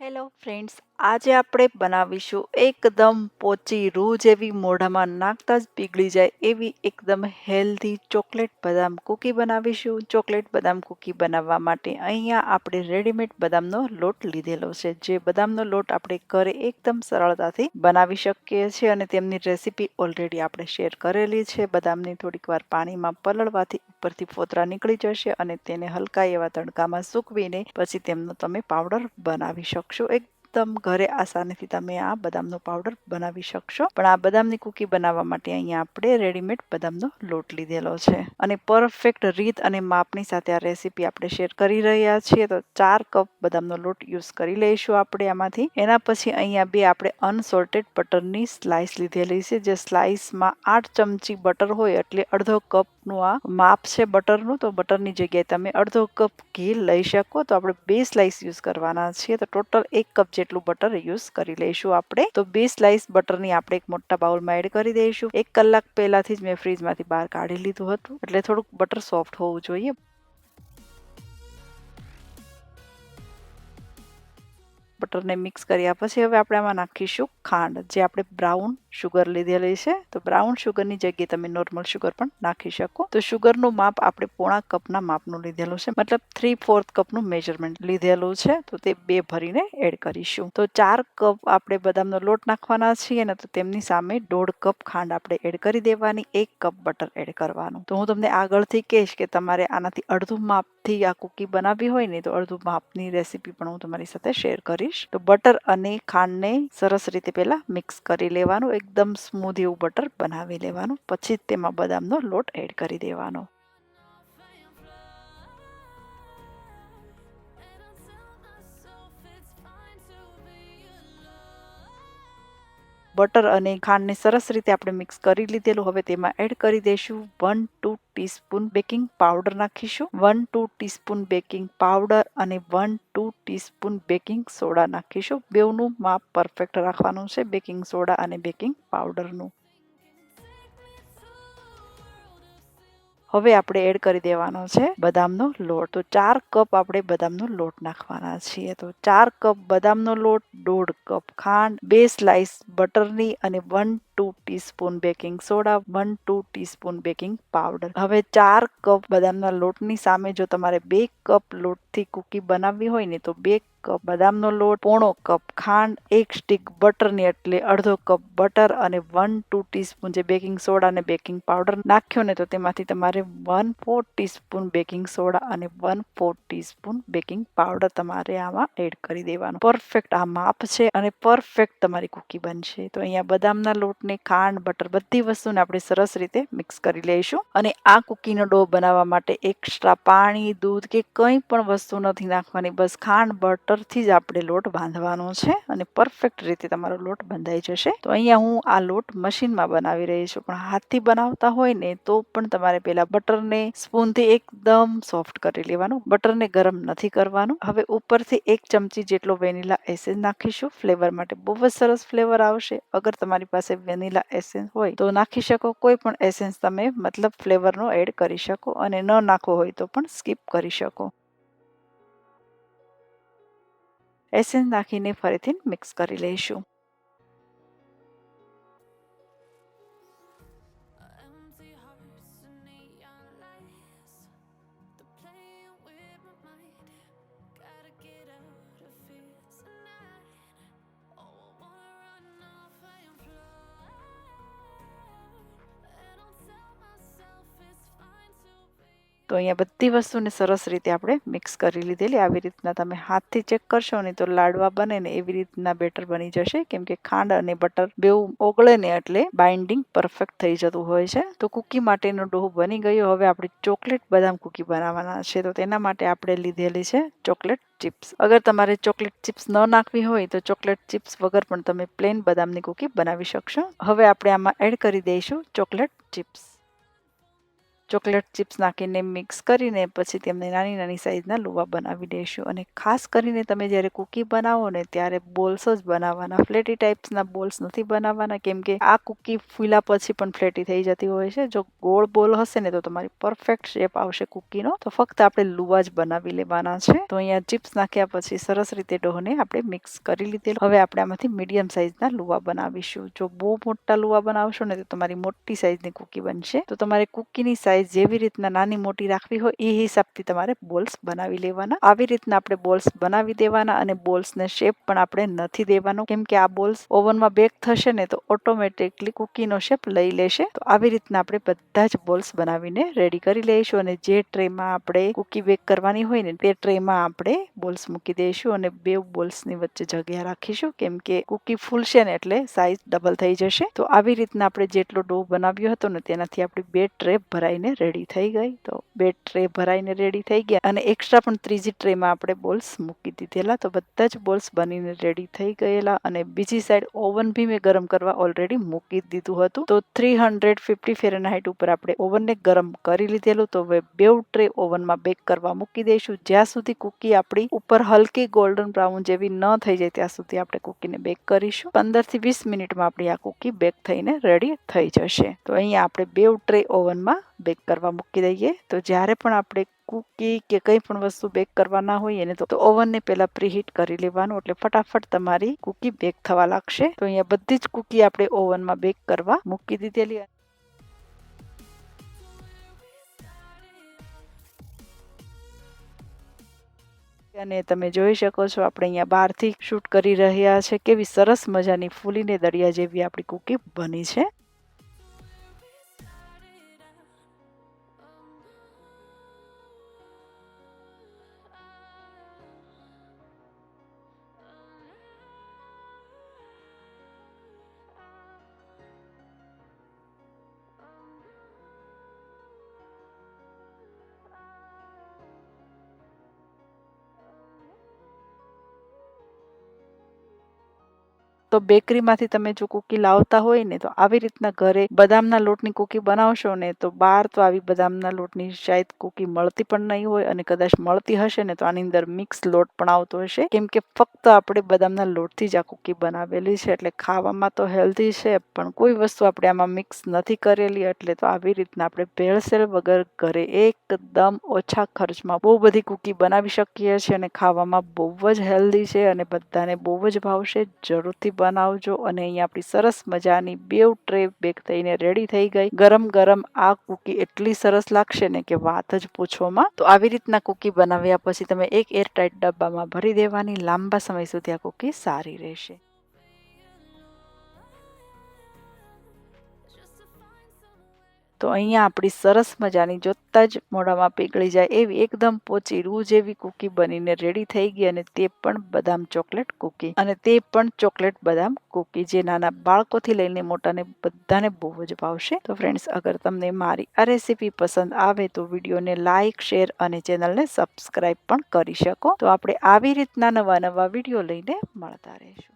Hello friends આજે આપણે બનાવીશું એકદમ પોચી રૂ જેવી મોઢામાં નાખતા જ પીગળી જાય એવી એકદમ હેલ્ધી ચોકલેટ બદામ કૂકી બનાવીશું. ચોકલેટ બદામ કૂકી બનાવવા માટે અહીંયા આપણે રેડીમેડ બદામનો લોટ લીધેલો છે. જે બદામનો લોટ આપણે ઘરે એકદમ સરળતાથી બનાવી શકીએ છીએ અને તેમની રેસીપી ઓલરેડી આપણે શેર કરેલી છે. બદામને થોડીક વાર પાણીમાં પલળવાથી ઉપરથી ફોતરા નીકળી જશે અને તેને હલકા એવા તડકામાં સૂકવીને પછી તેમનો તમે પાવડર બનાવી શકશો એકદમ ઘરે આસાનીથી તમે આ બદામનો પાવડર બનાવી શકશો. પણ આ બદામની કૂકી બનાવવા માટે અહીંયા આપણે રેડીમેડ બદામનો લોટ લીધેલો છે. અને પરફેક્ટ રીત અને માપની સાથે આ રેસીપી આપણે શેર કરી રહ્યા છીએ. તો ચાર કપ બદામનો લોટ યુઝ કરી લઈશું આપણે આમાંથી. એના પછી અહીંયા બે આપણે અનસોલ્ટેડ બટરની સ્લાઇસ લીધેલી છે. જે સ્લાઇસમાં આઠ ચમચી બટર હોય એટલે અડધો કપનું આ માપ છે બટરનું. તો બટરની જગ્યાએ તમે અડધો કપ ઘી લઈ શકો. તો આપણે બે સ્લાઇસ યુઝ કરવાના છીએ. તો ટોટલ એક કપ જેટલું બટર યુઝ કરી લઈશું આપણે. તો બે સ્લાઇસ બટરની આપણે એક મોટા બાઉલમાં એડ કરી દઈશું. એક કલાક પહેલાથી જ મેં ફ્રીજમાંથી બહાર કાઢી લીધું હતું. એટલે થોડુંક બટર સોફ્ટ હોવું જોઈએ. બટરને મિક્સ કર્યા પછી હવે આપણે આમાં નાખીશું ખાંડ, જે આપણે બ્રાઉન શુગર લીધેલી છે. તો બ્રાઉન શુગરની જગ્યાએ તમે નોર્મલ શુગર પણ નાખી શકો. તો શુગરનું માપ આપણે પોણા કપના માપનું લીધેલું છે. મતલબ થ્રી ફોર્થ કપનું મેજરમેન્ટ લીધેલું છે. તો તે બે ભરીને એડ કરીશું. તો ચાર કપ આપણે બદામનો લોટ નાખવાના છીએ ને તો તેમની સામે દોઢ કપ ખાંડ આપણે એડ કરી દેવાની, એક કપ બટર એડ કરવાનું. તો હું તમને આગળથી કહીશ કે તમારે આનાથી અડધું માપથી આ કુકી બનાવવી હોય ને તો અડધું માપની રેસીપી પણ હું તમારી સાથે શેર કરીશ. તો બટર અને ખાંડને સરસ રીતે પહેલા મિક્સ કરી લેવાનું. એક એકદમ સ્મૂધ એવું બટર બનાવી લેવાનું. પછી તેમાં બદામનો લોટ એડ કરી દેવાનો. બટર અને ખાંડને સરસ રીતે આપણે મિક્સ કરી લીધેલું. હવે તેમાં એડ કરી દઈશું one two teaspoon baking powder નાખીશું. One two teaspoon baking powder અને one two teaspoon baking soda નાખીશું. બેવનું માપ પરફેક્ટ રાખવાનું છે બેકિંગ સોડા અને બેકિંગ પાવડરનું. હવે આપણે એડ કરી દેવાનો છે બદામનો લોટ. તો ચાર કપ આપણે બદામનો લોટ નાખવાના છીએ. તો ચાર કપ બદામનો લોટ, દોઢ કપ ખાંડ, બે સ્લાઇસ બટરની અને one two teaspoon baking soda one two teaspoon baking powder હવે ચાર કપ બદામના લોટની સામે જો તમારે બે કપ લોટથી કૂકી બનાવવી હોય ને તો બે કપ, બદામનો લોટ, પોણો કપ, ખાંડ, એક સ્ટીક બટરની એટલે અડધો કપ બટર અને વન ટુ ટીસ્પૂન જે બેકિંગ સોડા અને બેકિંગ પાવડર નાખ્યો ને તો તેમાંથી તમારે one four teaspoon baking soda અને one four teaspoon baking powder તમારે આમાં એડ કરી દેવાનું. પરફેક્ટ આ માપ છે અને પરફેક્ટ તમારી કૂકી બનશે. તો અહીંયા બદામના લોટને ખાંડ બટર બધી વસ્તુને આપણે સરસ રીતે મિક્સ કરી લઈશું. અને આ કૂકીનો ડો બનાવવા માટે એક્સ્ટ્રા પાણી, દૂધ કે કંઈ પણ વસ્તુ નથી નાખવાની, બસ ખાંડ બટર બટરથી જ આપણે લોટ બાંધવાનો છે અને પરફેક્ટ રીતે તમારો લોટ બંધાઈ જશે. તો અહીંયા હું આ લોટ મશીનમાં બનાવી રહી છું, પણ હાથથી બનાવતા હોય ને તો પણ તમારે પહેલા બટરને સ્પૂનથી એકદમ સોફ્ટ કરી લેવાનું, બટરને ગરમ નથી કરવાનું. હવે ઉપરથી એક ચમચી જેટલો વેનીલા એસેન્સ નાખીશું, ફ્લેવર માટે બહુ જ સરસ ફ્લેવર આવશે. અગર તમારી પાસે વેનીલા એસેન્સ હોય તો નાખી શકો, કોઈ પણ એસેન્સ તમે મતલબ ફ્લેવરનો એડ કરી શકો અને ન નાખવો હોય તો પણ સ્કીપ કરી શકો. એસેન્સ નાખીને ફરીથી મિક્સ કરી લઈશું. તો અહીંયા બધી વસ્તુને સરસ રીતે આપણે મિક્સ કરી લીધેલી. આવી રીતના તમે હાથથી ચેક કરશો ને તો લાડવા બને ને એવી રીતના બેટર બની જશે. કેમ કે ખાંડ અને બટર બેઉ ઓગળે ને એટલે બાઇન્ડિંગ પરફેક્ટ થઈ જતું હોય છે. તો કૂકી માટેનો ડોહ બની ગયો. હવે આપણે ચોકલેટ બદામ કૂકી બનાવવાના છે. તો તેના માટે આપણે લીધેલી છે ચોકલેટ ચિપ્સ અગર તમારે ચોકલેટ ચિપ્સ ન નાખવી હોય તો ચોકલેટ ચિપ્સ વગર પણ તમે પ્લેન બદામની કૂકી બનાવી શકશો. હવે આપણે આમાં એડ કરી દઈશું ચોકલેટ ચિપ્સ ચોકલેટ ચિપ્સ નાખીને મિક્સ કરીને પછી તેમને નાની નાની સાઇઝના લુવા બનાવી દઈશું અને ખાસ કરીને તમે જ્યારે કૂકી બનાવો ને ત્યારે બોલ્સ જ બનાવવાના. ફ્લેટી ટાઈપ્સના બોલ્સ નથી બનાવવાના. કેમ કે આ કૂકી ફૂલા પછી પણ ફ્લેટી થઈ જતી હોય છે. જો ગોળ બોલ હશે ને તો તમારી પરફેક્ટ શેપ આવશે કૂકીનો. તો ફક્ત આપણે લુવા જ બનાવી લેવાના છે. તો અહીંયા ચિપ્સ નાખ્યા પછી સરસ રીતે ડોહને આપણે મિક્સ કરી લીધેલું. હવે આપણે આમાંથી મીડિયમ સાઇઝના લુવા બનાવીશું. જો બહુ મોટા લુવા બનાવશો ને તો તમારી મોટી સાઇઝની કૂકી બનશે. તો તમારે કૂકીની સાઈઝ જેવી રીતના નાની મોટી રાખવી હોય એ હિસાબથી તમારે બોલ્સ બનાવી લેવાના. આવી રીતના આપણે બોલ્સ બનાવી દેવાના અને બોલ્સને શેપ પણ આપણે નથી દેવાનો. કેમ કે આ બોલ્સ ઓવનમાં બેક થશે ને તો ઓટોમેટિકલી કૂકીનો શેપ લઈ લેશે. તો આવી રીતના આપણે બધા જ બોલ્સ બનાવીને રેડી કરી લઈશું અને જે ટ્રેમાં આપણે કૂકી બેક કરવાની હોય ને તે ટ્રેમાં આપણે બોલ્સ મૂકી દઈશું અને બે બોલ્સની વચ્ચે જગ્યા રાખીશું. કેમ કે કુકી ફૂલશે ને એટલે સાઈઝ ડબલ થઈ જશે. તો આવી રીતના આપણે જેટલો ડો બનાવ્યો હતો ને તેનાથી આપણી બે ટ્રે ભરાઈને રેડી થઈ ગઈ. તો બે ટ્રે ભરાઈને રેડી થઈ ગયા. અને એક્સ્ટ્રા પણ ત્રીજી ટ્રેમાં આપણે બોલ્સ મૂકી દીધેલા. તો બધા જ બોલ્સ બનીને રેડી થઈ ગયેલા. અને બીજી સાઈડ ઓવન બી મેં ગરમ કરવા ઓલરેડી મૂકી દીધું હતું. તો થ્રી હંડ્રેડ ફિફ્ટી ફેરનહાઇટ ઉપર આપણે ઓવનને ગરમ કરી લીધેલું. તો હવે બે ટ્રે ઓવનમાં બેક કરવા મૂકી દઈશું. જ્યાં સુધી કૂકી આપણી ઉપર હલકી ગોલ્ડન બ્રાઉન જેવી ન થઈ જાય, ત્યાં સુધી આપણે કૂકીને બેક કરીશું. પંદરથી વીસ મિનિટમાં આપણી આ કૂકી બેક થઈને રેડી થઈ જશે. તો અહીંયા આપણે બે ટ્રે ઓવનમાં બેક કરવા મૂકી દઈએ. તો જ્યારે પણ આપણે કૂકી કે કંઈ પણ વસ્તુ બેક કરવાના હોય એને તો ઓવનને પહેલાં પ્રીહીટ કરી લેવાનું. એટલે ફટાફટ તમારી કૂકી બેક થવા લાગશે. તો અહીંયા બધી જ કૂકી આપણે ઓવનમાં બેક કરવા મૂકી દીધેલી અને તમે જોઈ શકો છો, આપણે અહીંયા બહારથી શૂટ કરી રહ્યા છે. કેવી સરસ મજાની ફૂલીને દળિયા જેવી આપણી કૂકી બની છે. તો બેકરીમાંથી તમે જો કૂકી લાવતા હોય ને, તો આવી રીતના ઘરે બદામના લોટની કૂકી બનાવશો ને, તો બહાર તો આવી બદામના લોટની શાયદ કૂકી મળતી પણ નહીં હોય અને કદાચ મળતી હશે ને, તો આની અંદર મિક્સ લોટ પણ આવતો હશે. કેમ કે ફક્ત આપણે બદામના લોટથી જ આ કૂકી બનાવેલી છે, એટલે ખાવામાં તો હેલ્ધી છે, પણ કોઈ વસ્તુ આપણે આમાં મિક્સ નથી કરેલી, એટલે તો આવી રીતના આપણે ભેળસેળ વગર ઘરે એકદમ ઓછા ખર્ચમાં બહુ બધી કૂકી બનાવી શકીએ છીએ અને ખાવામાં બહુ જ હેલ્ધી છે અને બધાને બહુ જ ભાવશે. જરૂરથી બનાવજો અને અહીંયા આપણી સરસ મજાની બેવ ટ્રે બેક થઈને રેડી થઈ ગઈ. ગરમ ગરમ આ કૂકી એટલી સરસ લાગશે ને કે વાત જ પૂછવામાં તો આવી રીતના કૂકી બનાવ્યા પછી તમે એક એરટાઇટ ડબ્બામાં ભરી દેવાની, લાંબા સમય સુધી આ કૂકી સારી રહેશે. તો અહીંયા આપણી સરસ મજાની જોતા જ મોઢામાં પીગળી જાય એવી એકદમ પોચી રૂ જેવી કૂકી બનીને રેડી થઈ ગઈ અને તે પણ બદામ ચોકલેટ કૂકી. અને તે પણ ચોકલેટ બદામ કૂકી જે નાના બાળકોથી લઈને મોટાને બધાને બહુ જ ભાવશે. તો ફ્રેન્ડ્સ અગર તમને મારી આ રેસીપી પસંદ આવે તો વિડીયોને લાઇક શેર અને ચેનલને સબસ્ક્રાઈબ પણ કરી શકો. તો આપણે આવી રીતના નવા નવા વીડિયો લઈને મળતા રહીશું.